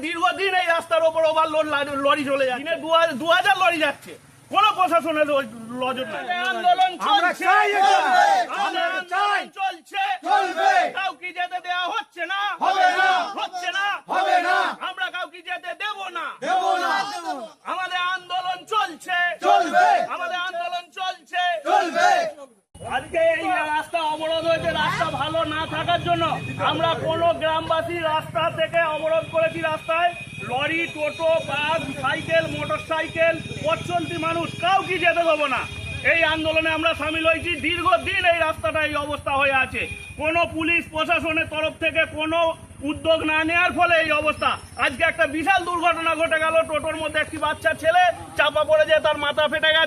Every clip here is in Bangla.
দীর্ঘদিন এই রাস্তার ওপর ওভারলোড লরি চলে যাচ্ছে। দু হাজার- লরি যাচ্ছে। কোন প্রশাসনের নজর নাই। আন্দোলন আমরা চলছে চাই এটা। আমাদের আমরা চাই। আন্দোলন চলছে চলবে। কাউকে যেতে দেওয়া হচ্ছে না হবে না। হচ্ছে না হবে না। আমরা কাউকে যেতে দেব না দেব না আমাদের আন্দোলন চলছে চলবে। আমাদের আন্দোলন চলছে চলবে আজকে এই রাস্তা অবরোধ হয়েছে না থাকার জন্য আমরা কোন গ্রামবাসী রাস্তা থেকে অবরোধ করেছি রাস্তায়। লরি, টোটো, বাস, সাইকেল মোটর সাইকেল পথ চলতি মানুষ, কাউকে যেতে দেবো না। এই আন্দোলনে আমরা সামিল হয়েছি। দীর্ঘদিন এই রাস্তাটা এই অবস্থা হয়ে আছে। কোনো পুলিশ প্রশাসনের তরফ থেকে কোনো উদ্যোগ না নেওয়ার ফলে এই অবস্থা। আজকে একটা বিশাল দুর্ঘটনা ঘটে গেল। টোটোর মধ্যে একটি বাচ্চা ছেলে চাপা পড়ে যে তার মাথা ফেটে গেছে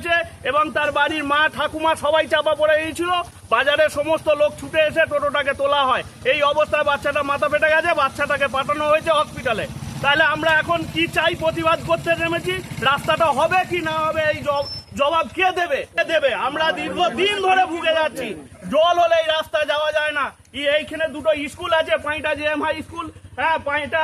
এবং তার বাড়ির মা ঠাকুমা সবাই চাপা পড়ে গিয়েছিল। বাজারে সমস্ত লোক ছুটে এসে টোটোটাকে তোলা হয়। এই অবস্থায় বাচ্চাটা মাথা ফেটে গেছে বাচ্চাটাকে পাঠানো হয়েছে হসপিটালে তাহলে আমরা এখন কি চাই? প্রতিবাদ করতে নেমেছি। রাস্তাটা হবে কি না হবে এই জব- জবাব কে দেবে? কে দেবে? আমরা দীর্ঘদিন ধরে ভুগে যাচ্ছি। জল হলে এই রাস্তা যাওয়া যায় না। এইখানে দুটো স্কুল আছে পাঁচটা জে এম হাই স্কুল। হ্যাঁ ইয়ে,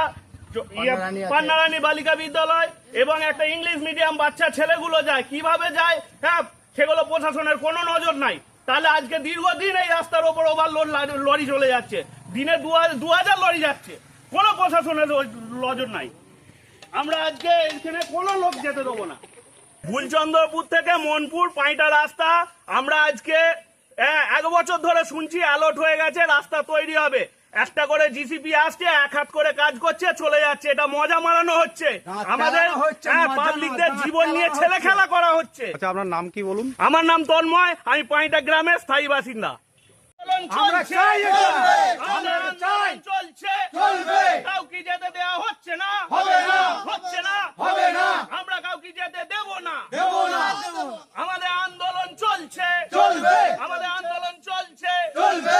পান্নারানী বালিকা বিদ্যালয় এবং একটা ইংলিশ মিডিয়াম বাচ্চা ছেলেগুলো যায়। কীভাবে যায়? হ্যাঁ সেগুলো প্রশাসনের কোনো নজর নাই। তাহলে আজকে দীর্ঘদিন এই রাস্তার ওপর ওভারলোড লরি চলে যাচ্ছে। দিনে দু হাজার- লরি যাচ্ছে। কোনো প্রশাসনের নজর নাই। আমরা আজকে এখানে কোনো লোক যেতে দেবো না। ভুলচন্দ্রপুর থেকে মনপুর পাঁইটা রাস্তা। আমরা আজকে এক বছর ধরে শুনছি অ্যালট হয়ে গেছে রাস্তা তৈরি হবে। একটা করে জিসিপি আসছে এক হাত করে কাজ করছে চলে যাচ্ছে। এটা মজা মারানো হচ্ছে। আমাদের হ্যাঁ, পাবলিকদের জীবন নিয়ে ছেলে খেলা করা হচ্ছে। আচ্ছা আপনার নাম কি বলুন? আমার নাম তন্ময় আমি পাঁচটা গ্রামের স্থায়ী বাসিন্দা। আমরা চাই আমরা চাই। চলছে। চলবে। কাউকে যেতে দেওয়া হচ্ছে না। হচ্ছে না হবে না। আমরা কাউকে যেতে দেব না দেব না আমাদের আন্দোলন চলছে চলবে। আমাদের আন্দোলন চলছে চলবে